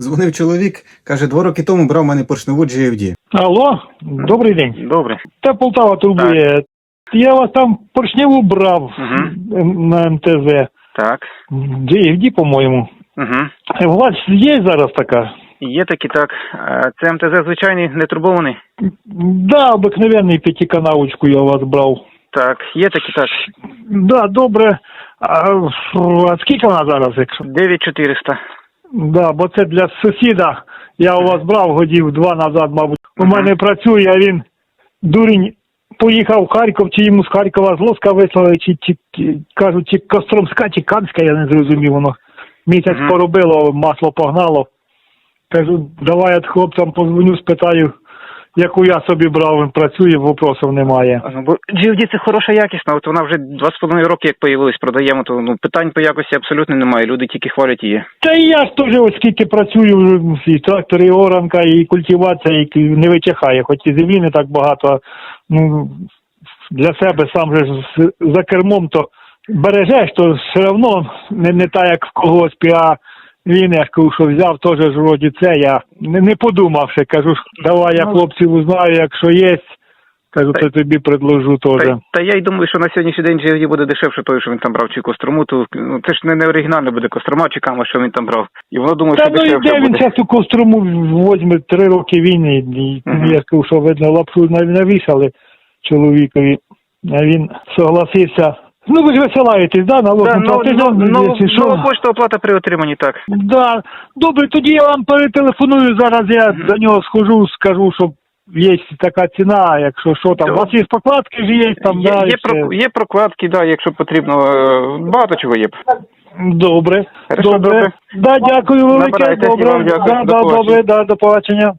Дзвонив чоловік, каже, два роки тому брав мене поршневу GFD. Алло, добрий день. Добре. Та Полтава турбує. Я вас там поршневу брав Мгм. на МТЗ. Так. GFD, по-моєму. Угу. У вас є зараз така? Є такі так. Е, Це МТЗ звичайний, не турбований. Да, обикновенний п'ятиканалочку я у вас брав. Так, є такі так. Да, добре. А, фу, а скільки вона зараз, якщо? 9400. Да, бо це для сусіда. Я у вас брав годів два назад, мабуть. У мене працює, а він дурень поїхав в Харків, чи йому з Харкова з Лоска вислали, чи, чи, чи кажуть, чи Костромська, чи Канська, я не зрозумів. Воно місяць поробило, масло погнало. Кажу, давай я хлопцям позвоню, спитаю, яку я собі брав, він працює, вопросів немає. Ну, бо GFD це хороша якісна, от вона вже два з половиною роки як появилась, продаємо, то ну, питань по якості абсолютно немає. Люди тільки хвалять її. Та і я ж теж, ось скільки працюю, і трактор, і оранка, і культивація, і не вичахає, хоч і землі не так багато. а, Ну, для себе сам же за кермом, то бережеш, то все одно не, не так, як в когось, а він, я кажу, що взяв, теж ж вроді це, я не, не подумавши, кажу, давай я Ну, хлопців узнаю, якщо є, кажу, то тобі предложу теж. Та, та я й думаю, що на сьогоднішній день GFD буде дешевше того, що він там брав, чи Кострому, то ну, це ж не, не оригінально буде Кострома, чи Кама, що він там брав. І воно думаю, Та що ну дешевше де він буде. зараз у Кострому возьме три роки війни. І Мгм. Я скажу, що видно, лапшу нав- навішали чоловікові. А він согласився. Ну ви ж висилаєтесь, да, Да, ти ну, ну, якщо нова почта оплата при отриманні, так. Да. Добре, тоді я вам перетелефоную, зараз я до нього схожу, скажу, що є така ціна, якщо що там. У вас є покладки ж є там, Є, да, і є, все. про, є прокладки, да, якщо потрібно. е, Багато чого є. Добре, Хорошо, добре. добре. Да, дякую велике, Набирайте, і добре. вам дякую. Да, До да, побачення. добре, да, до побачення.